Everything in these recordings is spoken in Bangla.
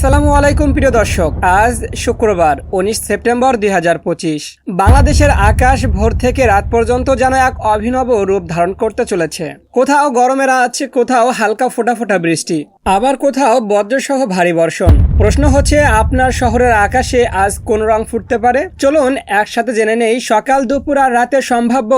আসসালামু আলাইকুম, প্রিয় দর্শক। আজ শুক্রবার, উনিশ সেপ্টেম্বর দু হাজার পঁচিশ। বাংলাদেশের আকাশ ভোর থেকে রাত পর্যন্ত যেন এক অভিনব রূপ ধারণ করতে চলেছে। কোথাও গরমের আছে কোথাও হালকা ফোটা ফোটা বৃষ্টি, আবার কোথাও বজ্রসহ ভারী বর্ষণ। প্রশ্ন হচ্ছে, আপনার শহরের আকাশে আজ কোন রং ফুটতে পারে? চলুন একসাথে জেনে নেই সকাল দুপুর আর রাতের সম্ভাব্য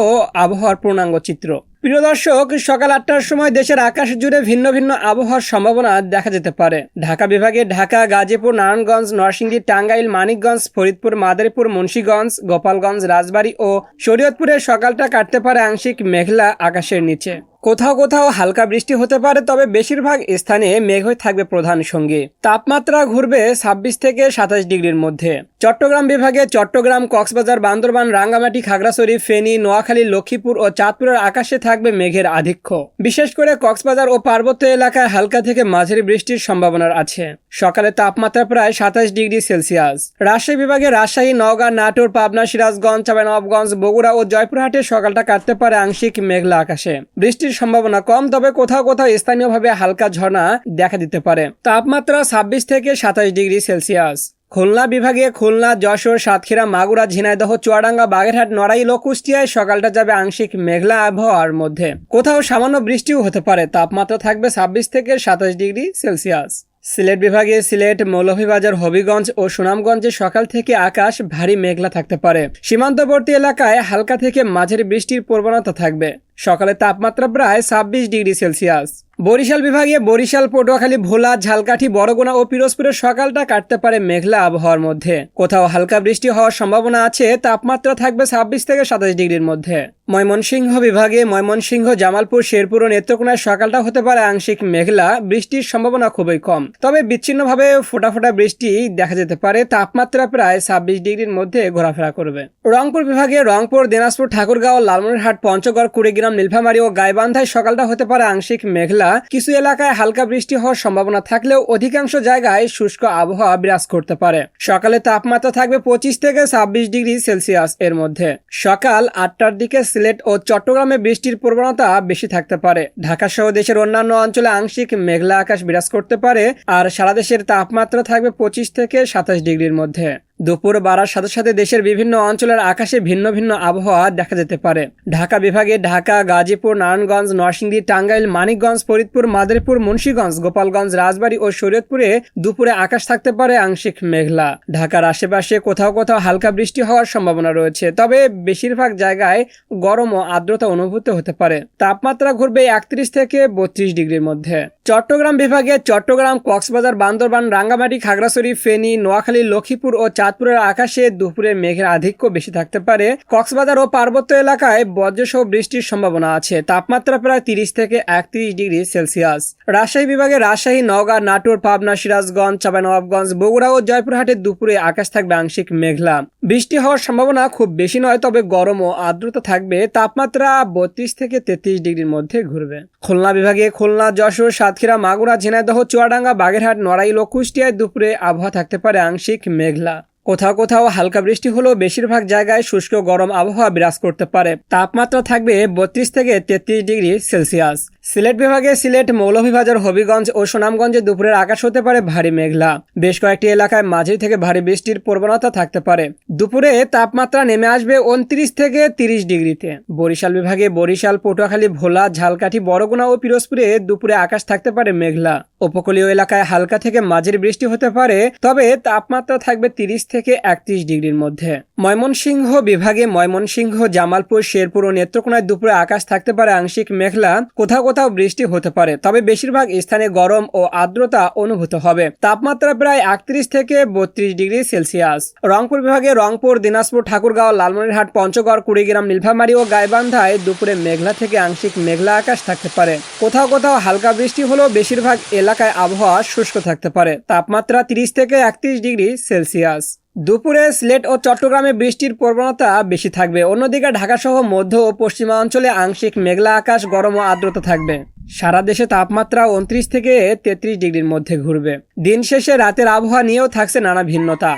আবহাওয়ার পূর্ণাঙ্গ চিত্র। প্রিয় দর্শক, সকাল আটটার সময় দেশের আকাশ জুড়ে ভিন্ন ভিন্ন আবহাওয়ার সম্ভাবনা দেখা যেতে পারে। ঢাকা বিভাগে ঢাকা, গাজীপুর, নারায়ণগঞ্জ, নরসিংদী, টাঙ্গাইল, মানিকগঞ্জ, ফরিদপুর, মাদারীপুর, মুন্সীগঞ্জ, গোপালগঞ্জ, রাজবাড়ী ও শরীয়তপুরে সকালটা কাটতে পারে আংশিক মেঘলা আকাশের নিচে। কোথাও কোথাও হালকা বৃষ্টি হতে পারে, তবে বেশিরভাগ স্থানে মেঘ থাকবে প্রধান সঙ্গী। তাপমাত্রা ঘুরবে ছাব্বিশ থেকে সাতাশ ডিগ্রির মধ্যে। চট্টগ্রাম বিভাগে চট্টগ্রাম, কক্সবাজার, বান্দরবান, রাঙ্গামাটি, খাগড়াছড়ি, ফেনী, নোয়াখালী, লক্ষ্মীপুর ও চাঁদপুরের আকাশে থাকবে মেঘের আধিক্য। বিশেষ করে কক্সবাজার ও পার্বত্য এলাকায় হালকা থেকে মাঝারি বৃষ্টির সম্ভাবনা আছে। সকালে তাপমাত্রা প্রায় সাতাশ ডিগ্রি সেলসিয়াস। রাজশাহী বিভাগে রাজশাহী, নওগাঁ, নাটোর, পাবনা, সিরাজগঞ্জ, চাঁপাইনবাবগঞ্জ, বগুড়া ও জয়পুরহাটে সকালটা কাটতে পারে আংশিক মেঘলা আকাশে। বৃষ্টির সম্ভাবনা কম, তবে কোথাও কোথাও স্থানীয়ভাবে হালকা ঝর্ণা দেখা দিতে পারে। তাপমাত্রা ছাব্বিশ থেকে সাতাশ ডিগ্রি সেলসিয়াস। খুলনা বিভাগে খুলনা, যশোর, সাতক্ষীরা, মাগুরা, ঝিনাইদহ, চুয়াডাঙ্গা, বাগেরহাট, নড়াইল ও কুষ্টিয়ায় সকালটা যাবে আংশিক মেঘলা আবহাওয়ার মধ্যে। কোথাও সামান্য বৃষ্টিও হতে পারে, তাপমাত্রা থাকবে ছাব্বিশ থেকে সাতাশ ডিগ্রি সেলসিয়াস। সিলেট বিভাগে সিলেট, মৌলভীবাজার, হবিগঞ্জ ও সুনামগঞ্জে সকাল থেকে আকাশ ভারী মেঘলা থাকতে পারে। সীমান্তবর্তী এলাকায় হালকা থেকে মাঝারি বৃষ্টির প্রবণতা থাকবে। সকালে তাপমাত্রা প্রায় ছাব্বিশ ডিগ্রি সেলসিয়াস। বরিশাল বিভাগে বরিশাল, পটুয়াখালী, ভোলা, ঝালকাঠি বরগুনা ও পিরোজপুরের সকালটা কাটতে পারে মেঘলা আবহাওয়ার মধ্যে। কোথাও হালকা বৃষ্টি হওয়ার সম্ভাবনা আছে, তাপমাত্রা থাকবে ছাব্বিশ থেকে সাতাশ ডিগ্রির মধ্যে। ময়মনসিংহ বিভাগে ময়মনসিংহ, জামালপুর, শেরপুর ও নেত্রকোনায় সকালটা হতে পারে আংশিক মেঘলা, বৃষ্টির সম্ভাবনা খুবই কম। তবে বিচ্ছিন্নভাবে ফোটা ফোটা বৃষ্টি দেখা যেতে পারে, তাপমাত্রা প্রায় ছাব্বিশ ডিগ্রির মধ্যে ঘোরাফেরা করবে। রংপুর বিভাগে রংপুর, দিনাজপুর, ঠাকুরগাঁও, লালমনিরহাট, পঞ্চগড়, কুড়িগ্রাম নীলফামারী ও গাইবান্ধায় সকালটা হতে পারে আংশিক মেঘলা। কিছু এলাকায় হালকা বৃষ্টি হওয়ার সম্ভাবনা থাকলেও অধিকাংশ জায়গায় শুষ্ক আবহাওয়া বিরাজ করতে পারে। সকালে তাপমাত্রা থাকবে পঁচিশ থেকে ছাব্বিশ ডিগ্রি সেলসিয়াস এর মধ্যে। সকাল আটটার দিকে সিলেট ও চট্টগ্রামে বৃষ্টির প্রবণতা বেশি থাকতে পারে। ঢাকা সহ দেশের অন্যান্য অঞ্চলে আংশিক মেঘলা আকাশ বিরাজ করতে পারে। আর সারা দেশের তাপমাত্রা থাকবে পঁচিশ থেকে সাতাশ ডিগ্রির মধ্যে। দুপুর বাড়ার সাথে সাথে দেশের বিভিন্ন অঞ্চলের আকাশে ভিন্ন ভিন্ন আবহাওয়া দেখা যেতে পারে। ঢাকা বিভাগে ঢাকা, গাজীপুর, নারায়ণগঞ্জ, নরসিংদী, টাঙ্গাইল, মানিকগঞ্জ, ফরিদপুর, মাদারীপুর, মুন্সীগঞ্জ, গোপালগঞ্জ, রাজবাড়ী ও শরীয়তপুরে দুপুরে আকাশ থাকতে পারে আংশিক মেঘলা। ঢাকার আশেপাশে কোথাও কোথাও হালকা বৃষ্টি হওয়ার সম্ভাবনা রয়েছে, তবে বেশিরভাগ জায়গায় গরম ও আর্দ্রতা অনুভূত হতে পারে। তাপমাত্রা ঘুরবে একত্রিশ থেকে বত্রিশ ডিগ্রির মধ্যে। চট্টগ্রাম বিভাগে চট্টগ্রাম কক্সবাজার বান্দরবান রাঙ্গামাটি খাগড়াছড়ি ফেনী নোয়াখালী লক্ষ্মীপুর ও চাঁদপুরের আকাশে দুপুরে মেঘের আধিক্য বেশি থাকতে পারে। কক্সবাজার ও পার্বত্য এলাকায় বজ্রসহ বৃষ্টির সম্ভাবনা আছে। তাপমাত্রা প্রায় তিরিশ থেকে একত্রিশ ডিগ্রি সেলসিয়াস। রাজশাহী বিভাগে রাজশাহী, নওগাঁ, নাটোর, পাবনা, সিরাজগঞ্জ, চাঁপাইনবাবগঞ্জ, বগুড়া ও জয়পুরহাটে দুপুরে আকাশ থাকবে আংশিক মেঘলা। বৃষ্টি হওয়ার সম্ভাবনা খুব বেশি নয়, তবে গরম ও আর্দ্রতা থাকবে। তাপমাত্রা বত্রিশ থেকে তেত্রিশ ডিগ্রির মধ্যে ঘুরবে। খুলনা বিভাগে খুলনা, যশোর সাতক্ষীরা, মাগুরা, ঝিনাইদহ, চুয়াডাঙ্গা, বাগেরহাট নড়াইল ও কুষ্টিয়ায় দুপুরে আবহাওয়া থাকতে পারে আংশিক মেঘলা। কোথাও কোথাও হালকা বৃষ্টি হলেও বেশিরভাগ জায়গায় শুষ্ক গরম আবহাওয়া বিরাজ করতে পারে। তাপমাত্রা থাকবে বত্রিশ থেকে তেত্রিশ ডিগ্রি সেলসিয়াস। সিলেট বিভাগে সিলেট মৌলভীবাজার, হবিগঞ্জ ও সুনামগঞ্জে দুপুরের আকাশ হতে পারে ভারী মেঘলা। বেশ কয়েকটি এলাকায় মাঝারি থেকে ভারী বৃষ্টির প্রবণতা থাকতে পারে। দুপুরে তাপমাত্রা নেমে আসবে উনত্রিশ থেকে তিরিশ ডিগ্রিতে। বরিশাল বিভাগে বরিশাল, পটুয়াখালী, ভোলা, ঝালকাঠি বরগুনা ও পিরোজপুরে দুপুরে আকাশ থাকতে পারে মেঘলা। উপকূলীয় এলাকায় হালকা থেকে মাঝের বৃষ্টি হতে পারে, তবে তাপমাত্রা থাকবে তিরিশ থেকে একত্রিশ ডিগ্রির মধ্যে। ময়মনসিংহ বিভাগে ময়মনসিংহ, জামালপুর, শেরপুর ও নেত্রকোনায় দুপুরে আকাশ থাকতে পারে আংশিক মেঘলা। কোথাও কোথাও বৃষ্টি হতে পারে, তবে বেশিরভাগ স্থানে গরম ও আর্দ্রতা অনুভূত হবে। তাপমাত্রা প্রায় একত্রিশ থেকে বত্রিশ ডিগ্রি সেলসিয়াস। রংপুর বিভাগে রংপুর, দিনাজপুর, ঠাকুরগাঁও, লালমনিরহাট, পঞ্চগড়, কুড়িগ্রাম, নীলফামারী ও গাইবান্ধায় দুপুরে মেঘলা থেকে আংশিক মেঘলা আকাশ থাকতে পারে। কোথাও কোথাও হালকা বৃষ্টি হলেও বেশিরভাগ এলাকায় আবহাওয়া শুষ্ক থাকতে পারে। তাপমাত্রা তিরিশ থেকে একত্রিশ ডিগ্রি সেলসিয়াস। দুপুরে সিলেট ও চট্টগ্রামে বৃষ্টির প্রবণতা বেশি থাকবে। অন্যদিকে ঢাকাসহ মধ্য ও পশ্চিমাঞ্চলে আংশিক মেঘলা আকাশ গরম ও আর্দ্রতা থাকবে। সারা দেশে তাপমাত্রা উনত্রিশ থেকে তেত্রিশ ডিগ্রির মধ্যে ঘুরবে। দিন শেষে রাতের আবহাওয়া নিয়েও থাকছে নানা ভিন্নতা।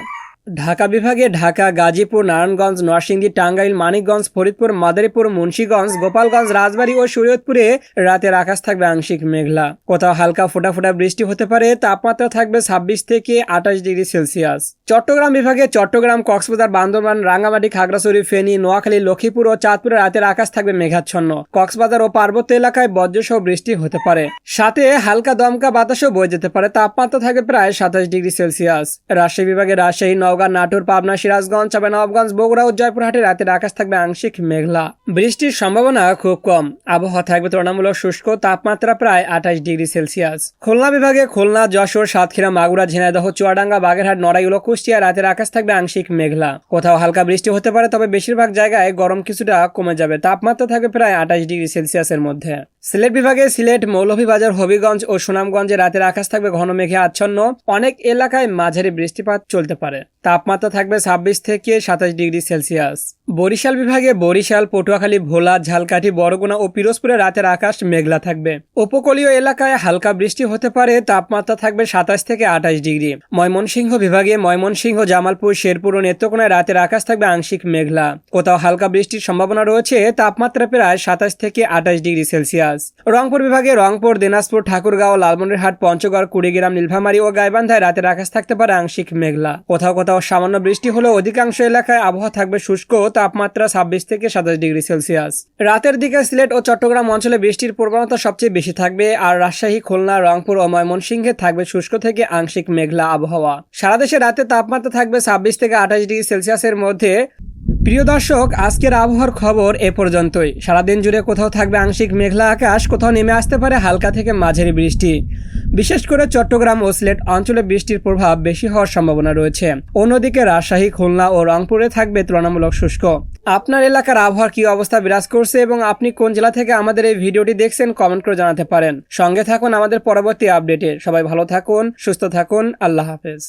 ঢাকা বিভাগে ঢাকা, গাজীপুর, নারায়ণগঞ্জ, নরসিংদী, টাঙ্গাইল, মানিকগঞ্জ, ফরিদপুর, মাদারীপুর, মুন্সীগঞ্জ, গোপালগঞ্জ, রাজবাড়ী ও শরীয়তপুরে রাতের আকাশ থাকবে আংশিক মেঘলা। কোথাও হালকা ফোটা ফোটা বৃষ্টি হতে পারে, তাপমাত্রা থাকবে ছাব্বিশ থেকে আঠাশ ডিগ্রি সেলসিয়াস। চট্টগ্রাম বিভাগে চট্টগ্রাম, কক্সবাজার, বান্দরবান, রাঙ্গামাটি, খাগড়াছড়ি, ফেনী, নোয়াখালী, লক্ষ্মীপুর ও চাঁদপুরে রাতের আকাশ থাকবে মেঘাচ্ছন্ন। কক্সবাজার ও পার্বত্য এলাকায় বজ্রসহ বৃষ্টি হতে পারে। সাথে হালকা দমকা বাতাসও বয়ে যেতে পারে, তাপমাত্রা থাকবে প্রায় সাতাশ ডিগ্রি সেলসিয়াস। রাজশাহী বিভাগে রাজশাহী নওগাঁ নাটোর, পাবনা, সিরাজগঞ্জ চাঁপাইনবাবগঞ্জ বগুড়া ও জয়পুরহাটে রাতের আকাশ থাকবে আংশিক মেঘলা। বৃষ্টির সম্ভাবনা খুব কম। আবহাওয়া থাকবে তুলনামূলক শুষ্ক, তাপমাত্রা প্রায় আঠাশ ডিগ্রি সেলসিয়াস। খুলনা বিভাগে খুলনা, যশোর, সাতক্ষীরা, মাগুরা, ঝিনাইদহ, চুয়াডাঙ্গা, বাগেরহাট, নড়াইল কুষ্টিয়া রাতের আকাশ থাকবে আংশিক মেঘলা। কোথাও হালকা বৃষ্টি হতে পারে, তবে বেশিরভাগ জায়গায় গরম কিছুটা কমে যাবে। তাপমাত্রা থাকবে প্রায় আঠাশ ডিগ্রি সেলসিয়াসের মধ্যে। সিলেট বিভাগে সিলেট মৌলভীবাজার, হবিগঞ্জ ও সুনামগঞ্জে রাতের আকাশ থাকবে ঘন মেঘে আচ্ছন্ন। অনেক এলাকায় মাঝারি বৃষ্টিপাত চলতে পারে। তাপমাত্রা থাকবে ছাব্বিশ থেকে সাতাশ ডিগ্রি সেলসিয়াস। বরিশাল বিভাগে বরিশাল, পটুয়াখালী, ভোলা, ঝালকাঠি বরগুনা ও পিরোজপুরে রাতের আকাশ মেঘলা থাকবে। উপকূলীয় এলাকায় হালকা বৃষ্টি হতে পারে, তাপমাত্রা থাকবে সাতাশ থেকে আঠাশ ডিগ্রি। ময়মনসিংহ বিভাগে ময়মনসিংহ, জামালপুর, শেরপুর ও নেত্রকোনায় রাতের আকাশ থাকবে আংশিক মেঘলা। কোথাও হালকা বৃষ্টির সম্ভাবনা রয়েছে, তাপমাত্রা প্রায় সাতাশ থেকে আঠাশ ডিগ্রি সেলসিয়াস। রংপুর বিভাগে রংপুর, দিনাজপুর, ঠাকুরগাঁও, লালমনিরহাট, পঞ্চগড়, কুড়িগ্রাম, নীলফামারী ও গাইবান্ধায় রাতের আকাশ থাকতে পারে আংশিক মেঘলা। কোথাও কোথাও সামান্য বৃষ্টি হলেও অধিকাংশ এলাকায় আবহাওয়া থাকবে শুষ্ক তাপমাত্রা ছাব্বিশ থেকে সাতাশ ডিগ্রি সেলসিয়াস। রাতের দিকে সিলেট ও চট্টগ্রাম অঞ্চলে বৃষ্টির প্রবণতা সবচেয়ে বেশি থাকবে আর রাজশাহী, খুলনা, রংপুর ও ময়মনসিংহে থাকবে শুষ্ক থেকে আংশিক মেঘলা আবহাওয়া। সারা দেশে রাতে তাপমাত্রা থাকবে ছাব্বিশ থেকে আঠাশ ডিগ্রি সেলসিয়াসের মধ্যে। প্রিয় দর্শক, আজকের আবহাওয়ার খবর এ পর্যন্তই। সারাদিন জুড়ে কোথাও থাকবে আংশিক মেঘলা আকাশ, কোথাও নেমে আসতে পারে হালকা থেকে মাঝারি বৃষ্টি। বিশেষ করে চট্টগ্রাম ও সিলেট অঞ্চলে বৃষ্টির প্রভাব বেশি হওয়ার সম্ভাবনা রয়েছে। অন্যদিকে রাজশাহী, খুলনা ও রংপুরে থাকবে তুলনামূলক শুষ্ক। আপনার এলাকার আবহাওয়ার কি অবস্থা বিরাজ করছে এবং আপনি কোন জেলা থেকে আমাদের এই ভিডিওটি দেখছেন কমেন্ট করে জানাতে পারেন। সঙ্গে থাকুন আমাদের পরবর্তী আপডেটে। সবাই ভালো থাকুন, সুস্থ থাকুন, আল্লাহ হাফেজ।